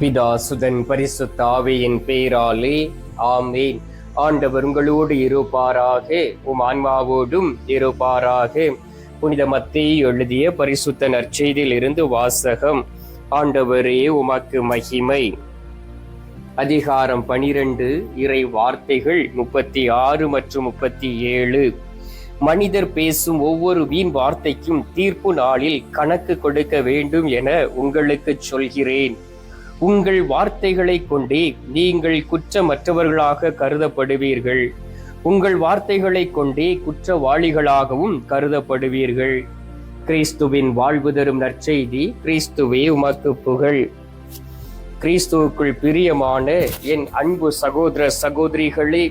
பிதா சுதன் பரிசுத்த ஆவியின் பேராலே ஆமேன். ஆண்டவர் உங்களோடு இருப்பாராக உம் ஆன்மாவோடும் இருப்பாராக. புனித மத்தியை எழுதிய பரிசுத்த நற்செய்தியில் இருந்து வாசகம் ஆண்டவரே உமக்கு மகிமை. அதிகாரம் பனிரெண்டு இறை வார்த்தைகள் முப்பத்தி ஆறு மற்றும் முப்பத்தி ஏழு மனிதர் பேசும் ஒவ்வொரு வீண் வார்த்தைக்கும் தீர்ப்பு நாளில் கணக்கு கொடுக்க வேண்டும் என உங்களுக்கு சொல்கிறேன். உங்கள் வார்த்தைகளை கொண்டே நீங்கள் குற்றமற்றவர்களாக கருதப்படுவீர்கள். உங்கள் வார்த்தைகளை கொண்டே குற்றவாளிகளாகவும் கருதப்படுவீர்கள். கிறிஸ்துவின் வாழ்வு தரும் நற்செய்தி கிறிஸ்துவே உமக்கு புகழ். கிறிஸ்துவுக்குள் பிரியமான என் அன்பு சகோதர சகோதரிகளே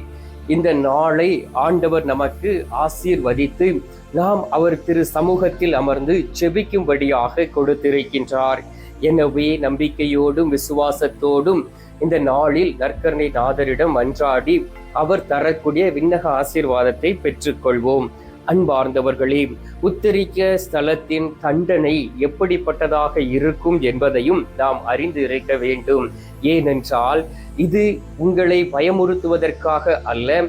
இந்த நாளை ஆண்டவர் நமக்கு ஆசீர்வதித்து நாம் அவர் திரு சமூகத்தில் அமர்ந்து செபிக்கும்படியாக கொடுத்திருக்கின்றார். எனவே நம்பிக்கையோடும் விசுவாசத்தோடும் இந்த நாளில் நற்கரணை நாதரிடம் அன்றாடி அவர் தரக்கூடிய விண்ணக ஆசீர்வாதத்தை பெற்றுக்கொள்வோம். அன்பார்ந்தவர்களே உத்தரிக்க ஸ்தலத்தின் தண்டனை எப்படிப்பட்டதாக இருக்கும் என்பதையும் நாம் அறிந்து இருக்க வேண்டும். ஏனென்றால் இது உங்களை பயமுறுத்துவதற்காக அல்ல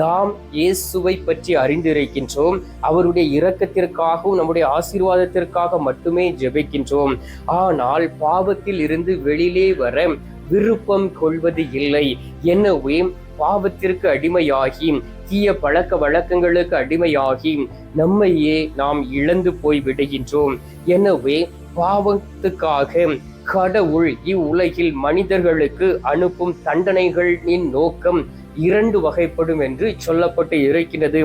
நாம் இயேசுவை பற்றி அறிந்திருக்கின்றோம். அவருடைய இரக்கத்திற்காகவும் நம்முடைய ஆசீர்வாதத்திற்காக மட்டுமே ஜெபிக்கின்றோம். ஆனால் பாவத்தில் இருந்து வெளியிலே வர விருப்பம் கொள்வது இல்லை. எனவே பாவத்திற்கு அடிமையாகி தீய பழக்க வழக்கங்களுக்கு அடிமையாகி நம்மையே நாம் இழந்து போய் விடுகின்றோம். எனவே பாவத்துக்காக கடவுள் இவ்வுலகில் மனிதர்களுக்கு அனுப்பும் தண்டனைகளின் நோக்கம் இரண்டு வகைப்படும் என்று சொல்லப்பட்டு இருக்கிறது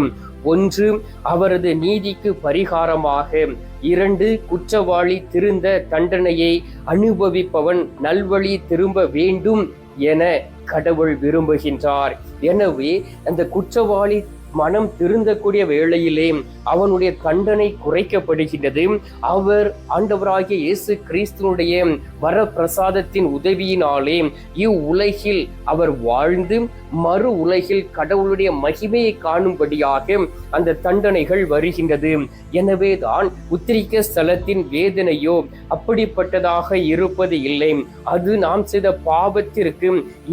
ஒன்று அவரது நீதிக்கு பரிகாரமாக. இரண்டு குற்றவாளி திருந்த தண்டனையை அனுபவிப்பவன் நல்வழி திரும்ப வேண்டும் என கடவுள் விரும்புகின்றார். எனவே அந்த குற்றவாளி மனம் திருந்தக்கூடிய வேளையிலே அவனுடைய தண்டனை குறைக்கப்படுகின்றது. அவர் ஆண்டவராகிய இயேசு கிறிஸ்துனுடைய வரப்பிரசாதத்தின் உதவியினாலே இவ்வுலகில் அவர் வாழ்ந்து மறு உலகில் கடவுளுடைய மகிமையை காணும்படியாக அந்த தண்டனைகள் வருகின்றது. எனவே தான் உத்திரிக்க ஸ்தலத்தின் வேதனையோ அப்படிப்பட்டதாக இருப்பது இல்லை. அது நாம் செய்த பாவத்திற்கு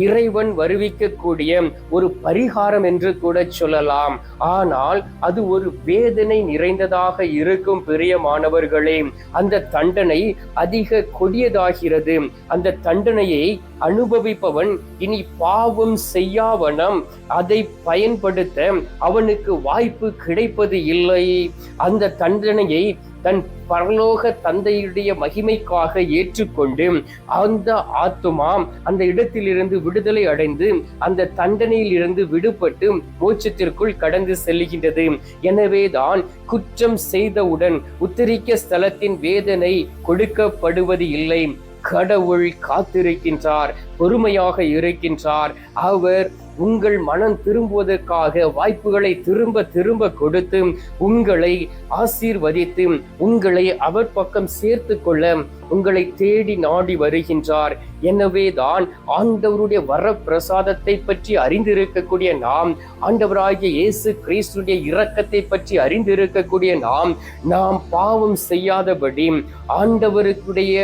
இறைவன் வருவிக்கக்கூடிய ஒரு பரிகாரம் என்று கூட சொல்லலாம். ஆனால் அது ஒரு வேதனை நிறைந்ததாக இருக்கும் பிரியமானவர்களே அந்த தண்டனை அதிக கொடியதாகிறது. அந்த தண்டனையை அனுபவிப்பவன் இனி பாவம் செய்யாவனம். அதை பயன்படுத்த அவனுக்கு வாய்ப்பு கிடைப்பது இல்லை. அந்த தண்டனையை தன் பரலோக தந்தையுடைய மகிமைக்காக ஏற்றுக்கொண்டு அந்த ஆத்துமா அந்த இடத்திலிருந்து விடுதலை அடைந்து அந்த தண்டனையில் இருந்து விடுபட்டு மோட்சத்திற்குள் கடந்து செல்லுகின்றது எனவேதான் குற்றம் செய்தவுடன் உத்தரிக்க ஸ்தலத்தின் வேதனை கொடுக்கப்படுவது இல்லை கடவுள் காத்திருக்கின்றார். பொறுமையாக இருக்கின்றார். அவர் உங்கள் மனம் திரும்புவதற்காக வாய்ப்புகளை திரும்ப திரும்ப கொடுத்து உங்களை ஆசீர்வதித்து உங்களை அவர் பக்கம் சேர்த்து கொள்ள உங்களை தேடி நாடி வருகின்றார். எனவே தான் ஆண்டவருடைய வர பிரசாதத்தை பற்றி அறிந்திருக்கக்கூடிய நாம் ஆண்டவராகிய இயேசு கிறிஸ்துடைய இரக்கத்தை பற்றி அறிந்திருக்கக்கூடிய நாம் நாம் பாவம் செய்யாதபடி ஆண்டவருக்குடைய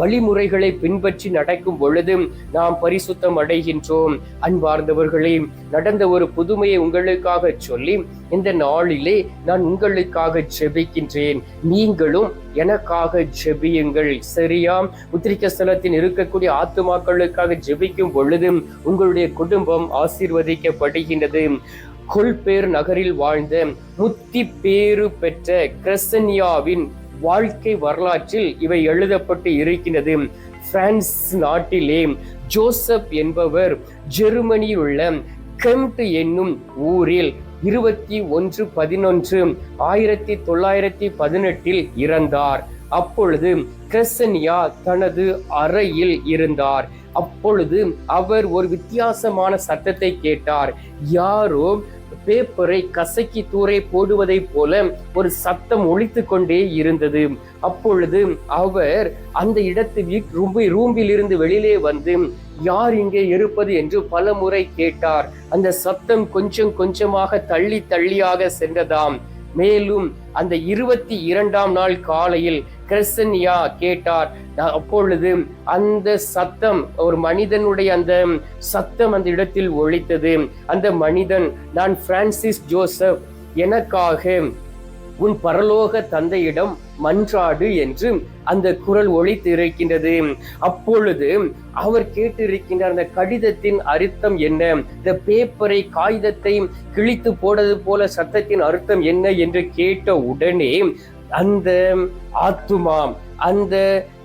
வழிமுறைகளை பின்பற்றி நடக்கும் பொழுது நாம் பரிசுத்தம் அடைகின்றோம். அன்பார்ந்தவர்களே நடந்த ஒரு புதுமையை உங்களுக்காக சொல்லி இந்த நாளிலே நான் உங்களுக்காக ஜெபிக்கின்றேன். நீங்களும் எனக்காக ஜெபியுங்கள். சரியா? உத்திரிக்க ஸ்தலத்தில் இருக்கக்கூடிய ஆத்துமாக்களுக்காக ஜெபிக்கும் பொழுது உங்களுடைய குடும்பம் ஆசீர்வதிக்கப்படுகின்றது. கொல்பேர் நகரில் வாழ்ந்த முத்தி பேறு பெற்ற கிரசனியாவின் வாழ்க்கை வரலாற்றில் இவை எழுதப்பட்டு இருக்கின்றது. பிரான்ஸ் நாட்டிலே ஜோசப் என்பவர் ஜெர்மனியில் உள்ள கெம்ட் என்னும் ஊரில் இருபத்தி ஒன்று பதினொன்று ஆயிரத்தி தொள்ளாயிரத்தி பதினெட்டில் இறந்தார். அப்பொழுது கிரசனியா தனது அறையில் இருந்தார். அப்பொழுது அவர் ஒரு வித்தியாசமான சத்தத்தை கேட்டார். யாரோ பேப்பரை கசக்கி தூரை போடுவதை போல ஒரு சத்தம் ஒழித்து கொண்டே இருந்தது. அப்பொழுது அவர் அந்த இடத்து ரூம்பி ரூம்பில் இருந்து வெளியிலே வந்து யார் இங்கே இருப்பது? என்று பல முறை கேட்டார். அந்த சத்தம் கொஞ்சம் கொஞ்சமாக தள்ளி தள்ளியாக சென்றதாம். மேலும் அந்த இருபத்தி இரண்டாம் நாள் காலையில் கிரசன்யா கேட்டார். நான் அப்பொழுது அந்த சத்தம் ஒரு மனிதனுடைய அந்த சத்தம் அந்த இடத்தில் ஒழித்தது. அந்த மனிதன் நான் பிரான்சிஸ் ஜோசப் எனக்காக உன் பரலோக தந்தையிடம் மன்றாடு என்று அந்த குரல் ஒழித்து இருக்கின்றது. அப்பொழுது அவர் கேட்டிருக்கின்ற அந்த கடிதத்தின் அர்த்தம் என்ன? இந்த பேப்பரை காகிதத்தை கிழித்து போடுறது போல சத்தத்தின் அர்த்தம் என்ன? என்று கேட்ட உடனே அந்த ஆத்துமா அந்த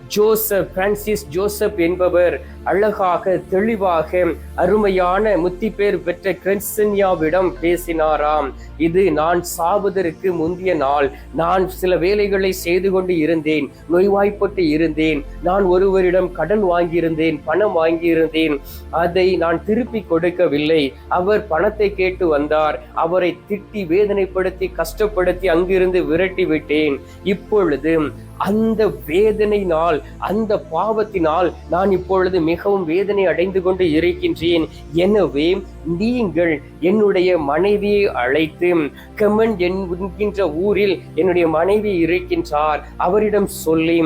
ஜோசப் பிரான்சிஸ் ஜோசப் என்பவர் அழகாக தெளிவாக அருமையான முத்திப்பேர் பெற்ற கிரென்சன்யாவிடம் பேசினாராம். இது நான் சாவதற்கு முந்திய நாள். நான் சில வேலைகளை செய்து கொண்டு இருந்தேன். நோய்வாய்ப்பட்டு இருந்தேன். நான் ஒருவரிடம் கடன் வாங்கியிருந்தேன் பணம் வாங்கியிருந்தேன். அதை நான் திருப்பி கொடுக்கவில்லை. அவர் பணத்தை கேட்டு வந்தார். அவரை திட்டி வேதனைப்படுத்தி கஷ்டப்படுத்தி அங்கிருந்து விரட்டி விட்டேன். இப்பொழுது அந்த வேதனையினால் அந்த பாவத்தினால் நான் இப்பொழுது மிகவும் வேதனை அடைந்து கொண்டு இருக்கின்றேன். எனவே நீங்கள் என்னுடைய மனைவியை அழைத்து கமன் என்கின்ற ஊரில் என்னுடைய மனைவி இருக்கின்றார். அவரிடம் சொல்லி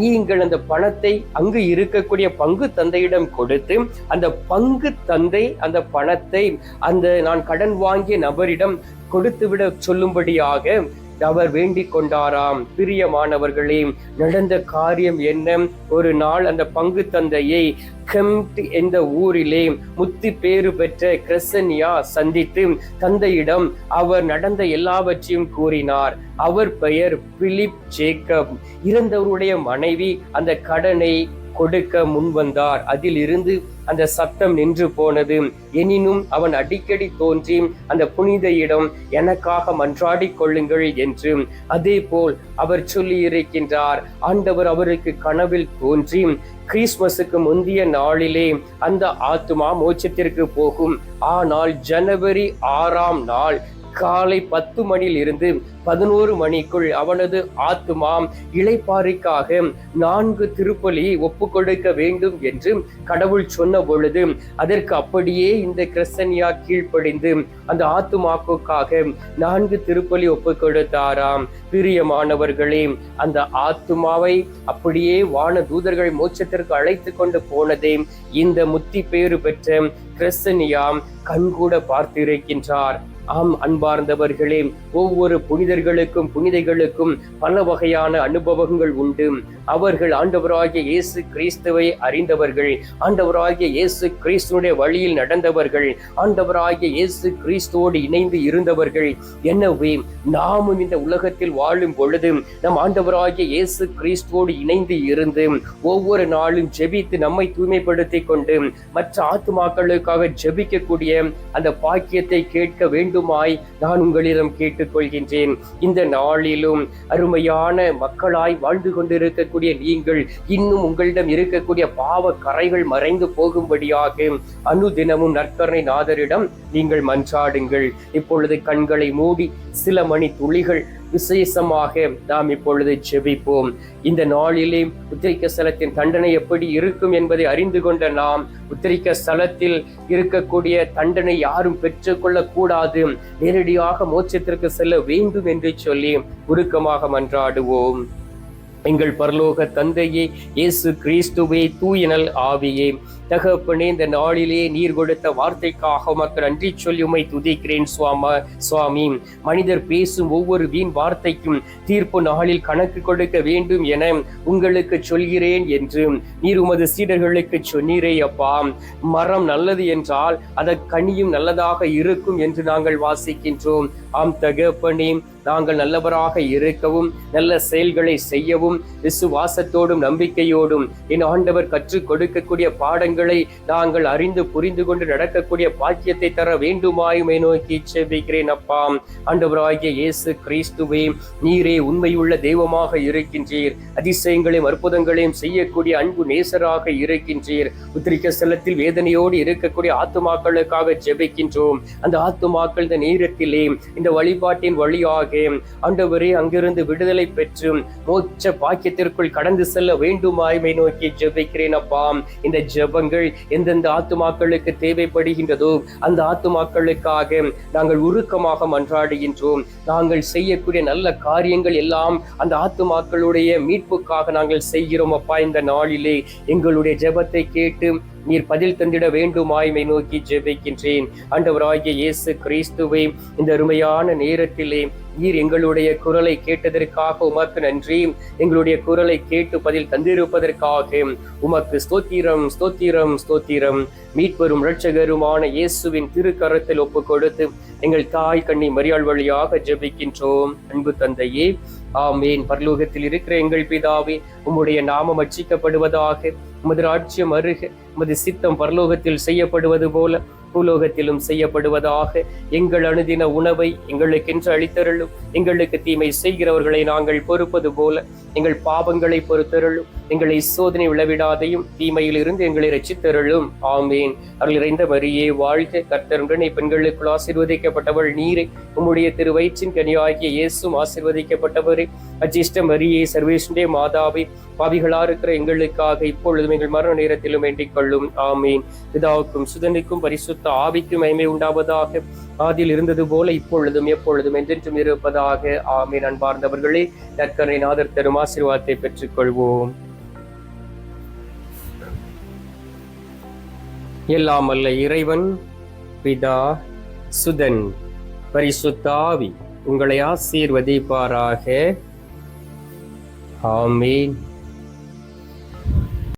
நீங்கள் அந்த பணத்தை அங்கு இருக்கக்கூடிய பங்கு தந்தையிடம் கொடுத்து அந்த பங்கு தந்தை அந்த பணத்தை அந்த நான் கடன் வாங்கிய நபரிடம் கொடுத்துவிட சொல்லும்படியாக அவர் வேண்டிக் கொண்டாராம். பிரியமானவர்களே நடந்த காரியம் என்ன? ஒரு நாள் அந்த பங்கு தந்தையை கெம்ட் என்ற ஊரிலே முத்தி பேறு பெற்ற கிரசனியா சந்தித்து தந்தையிடம் அவர் நடந்த எல்லாவற்றையும் கூறினார். அவர் பெயர் பிலிப் ஜேக்கப். இறந்தவருடைய மனைவி அந்த கடனை கொடுக்க முன்வந்தார் அதிலிருந்து அந்த சத்தம் நின்று போனது. எனினும் அவன் அடிக்கடி தோன்றி அந்த புனித இடம் எனக்காக மன்றாடி கொள்ளுங்கள் என்று. அதே போல் அவர் சொல்லி இருக்கின்றார் ஆண்டவர் அவருக்கு கனவில் தோன்றி கிறிஸ்மஸுக்கு முந்தைய நாளிலே அந்த ஆத்துமா மோட்சத்திற்கு போகும். ஆனால் ஜனவரி ஆறாம் நாள் காலை பத்து மணியில் இருந்து பதினோரு மணிக்குள் அவனது ஆத்துமா இளைப்பாறைக்காக நான்கு திருப்பலி ஒப்பு கொடுக்க வேண்டும் என்று கடவுள் சொன்ன பொழுது அதற்கு அப்படியே இந்த கிறிஸ்தனியா கீழ்ப்படிந்து அந்த ஆத்துமாக்குக்காக நான்கு திருப்பலி ஒப்பு கொடுத்தாராம் பிரியமானவர்களே அந்த ஆத்துமாவை அப்படியே வான தூதர்கள் மோட்சத்திற்கு அழைத்து கொண்டு போனதே இந்த முத்தி பேறு பெற்ற கிறிஸ்தனியாம் கண்கூட பார்த்திருக்கின்றார். ஆம் அன்பார்ந்தவர்களே ஒவ்வொரு புனிதர்களுக்கும் புனிதைகளுக்கும் பல வகையான அனுபவங்கள் உண்டு. அவர்கள் ஆண்டவராகிய இயேசு கிறிஸ்துவை அறிந்தவர்கள் ஆண்டவராகிய இயேசு கிறிஸ்துவனுடைய வழியில் நடந்தவர்கள் ஆண்டவராகிய இயேசு கிறிஸ்துவோடு இணைந்து இருந்தவர்கள். எனவே நாமும் இந்த உலகத்தில் வாழும் பொழுது நம் ஆண்டவராகிய இயேசு கிறிஸ்துவோடு இணைந்து இருந்து ஒவ்வொரு நாளும் ஜெபித்து நம்மை தூய்மைப்படுத்திக் கொண்டு மற்ற ஆத்துமாக்களுக்காக ஜெபிக்கக்கூடிய அந்த பாக்கியத்தை கேட்க வேண்டும் வேண்டுமாய் நான் உங்களிடம் கேட்டுக்கொள்கின்றேன். இந்த நாளிலும் அருமையான மக்களாய் வாழ்ந்து கொண்டிருக்கக்கூடிய நீங்கள் இன்னும் உங்களிடம் இருக்கக்கூடிய பாவ கரைகள் மறைந்து போகும்படியாக அனுதினமும் நற்கரணை நாதரிடம் நீங்கள் மன்றாடுங்கள். இப்பொழுது கண்களை மூடி சில மணி துளிகள் விசேஷமாக நாம் இப்பொழுது ஜெபிப்போம். இந்த நாளிலே உத்திரிக்க ஸ்தலத்தின் தண்டனை எப்படி இருக்கும் என்பதை அறிந்து கொண்ட நாம் உத்திரிக்க ஸ்தலத்தில் இருக்கக்கூடிய தண்டனை யாரும் பெற்றுக்கொள்ள கூடாது நேரடியாக மோட்சத்திற்கு செல்ல வேண்டும் என்று சொல்லி உருக்கமாக மன்றாடுவோம். எங்கள் பரலோக தந்தையே இயேசு கிறிஸ்துவே தூயனல் ஆவியே. தகப்பனே இந்த நாளிலே நீர் கொடுத்த வார்த்தைக்காக மக்கள் நன்றி சொல்லி உமை துதிக்கிறேன் சுவாம சுவாமி. மனிதர் பேசும் ஒவ்வொரு வீண் வார்த்தைக்கும் தீர்ப்பு நாளில் கணக்கு கொடுக்க வேண்டும் என உங்களுக்கு சொல்கிறேன் என்று நீர் உமது சீடர்களுக்கு சொன்னீரே அப்பா. மரம் நல்லது என்றால் அதன் கனியும் நல்லதாக இருக்கும் என்று நாங்கள் வாசிக்கின்றோம். ஆம் தகப்பனே நாங்கள் நல்லவராக இருக்கவும் நல்ல செயல்களை செய்யவும் விசுவாசத்தோடும் நம்பிக்கையோடும் என் ஆண்டவர் கற்றுக் கொடுக்கக்கூடிய பாடங்களை நாங்கள் அறிந்து புரிந்து கொண்டு நடக்கக்கூடிய பாக்கியத்தை தர வேண்டுமாயுமே நோக்கி செபிக்கிறேன் அப்பாம் ஆண்டவராகிய இயேசு கிறிஸ்துவே நீரே உண்மையுள்ள தெய்வமாக இருக்கின்றீர். அதிசயங்களையும் அற்புதங்களையும் செய்யக்கூடிய அன்பு நேசராக இருக்கின்றீர். உத்திரிக்க ஸ்தலத்தில் வேதனையோடு இருக்கக்கூடிய ஆத்துமாக்களுக்காக ஜெபிக்கின்றோம். அந்த ஆத்துமாக்கள் இந்த நேரத்திலே இந்த வழிபாட்டின் வழியாக ஆண்டவரே அங்கிருந்து விடுதலை பெற்று மோட்ச பாக்கியத்திற்குள் கடந்து செல்ல வேண்டுமாய்மை நோக்கி ஜெபிக்கிறேன் அப்பா. இந்த ஜெபங்கள் எந்தெந்த ஆத்துமாக்களுக்கு தேவைப்படுகின்றதோ அந்த ஆத்துமாக்களுக்காக நாங்கள் உருக்கமாக மன்றாடுகின்றோம். நாங்கள் செய்யக்கூடிய நல்ல காரியங்கள் எல்லாம் அந்த ஆத்துமாக்களுடைய மீட்புக்காக நாங்கள் செய்கிறோம் அப்பா. இந்த நாளிலே எங்களுடைய ஜெபத்தை கேட்டு நீர் பதில் தந்திட வேண்டுமாய்மை நோக்கி ஜெபிக்கின்றேன். ஆண்டவராகிய இயேசு கிறிஸ்துவை இந்த அருமையான நேரத்திலே நீர் எங்களுடைய குரலை கேட்டதற்காக உமக்கு நன்றி. எங்களுடைய குரலை கேட்டு பதில் தந்திருப்பதற்காக உமக்கு ஸ்தோத்திரம் ஸ்தோத்திரம் ஸ்தோத்திரம். மீட்பெரும் இரட்சகருமான இயேசுவின் திருக்கரத்தில் ஒப்பு கொடுத்து எங்கள் தாய் கண்ணி மரியாள் வழியாக ஜெபிக்கின்றோம். அன்பு தந்தையே ஆமேன். பரலோகத்தில் இருக்கிற எங்கள் பிதாவே உம்முடைய நாமம் அச்சிக்கப்படுவதாக உமது ராஜ்யம் அருக உமது சித்தம் பரலோகத்தில் செய்யப்படுவது போல பூலோகத்திலும் செய்யப்படுவதாக எங்கள் அணுதின உணவை எங்களுக்கென்று அளித்தருளும். எங்களுக்கு தீமை செய்கிறவர்களை நாங்கள் பொறுப்பது போல எங்கள் பாவங்களை பொறுத்தருளும். எங்களை சோதனை விளவிடாதையும் தீமையில் இருந்து எங்களை ரச்சித்தருளும் ஆமேன். அருள் இறைந்த மரியே வாழ்க கர்த்தருடனே பெண்களுக்குள் ஆசீர்வதிக்கப்பட்டவள் நீரை. உம்முடைய திருவயிற்றின் கனியாகிய இயேசும் ஆசிர்வதிக்கப்பட்டவரே. அஜிஷ்ட மரியே சர்வேஷ்டே மாதாவை பாவிகளா இருக்கிற எங்களுக்காக இப்பொழுதும் எங்கள் மரண நேரத்திலும் வேண்டிக் கொள்ளும். ஆமீன். பிதாவுக்கும் சுதனுக்கும் பரிசுத்த ஆவிக்கும் மகிமை உண்டாவதாக. ஆதியில் இருந்தது போல இப்பொழுதும் எப்பொழுதும் என்றென்றும் இருப்பதாக. ஆமீன். அன்பார்ந்தவர்களே நற்கரை நாதர் தரும் ஆசீர்வாதத்தை பெற்றுக்கொள்வோம். எல்லாம் அல்ல இறைவன் பிதா சுதன் பரிசுத்தாவி உங்களை ஆசீர்வதிப்பாராக. ஆமீன்